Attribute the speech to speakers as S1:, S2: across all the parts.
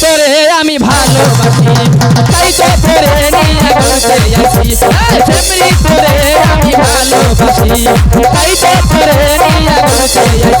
S1: তোরে আমি ভালোবাসি তাই তো তোরে আমি ভালোবাসি তাই তো তোরে নিয়ে ঘুরতে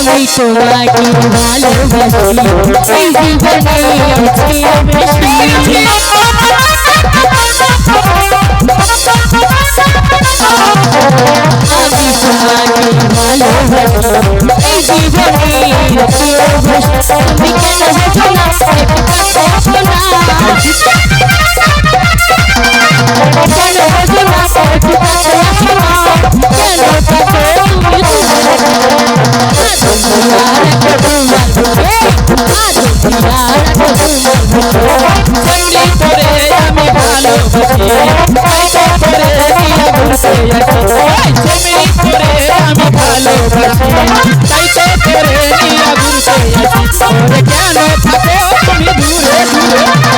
S1: আমি তোমাকে
S2: ভালোবাসি জীবনে আমি তোমাকে ভালোবাসি জীবনে আমি কেন শোনা শোনা কেন থাকো তুমি
S1: দূরে দূরে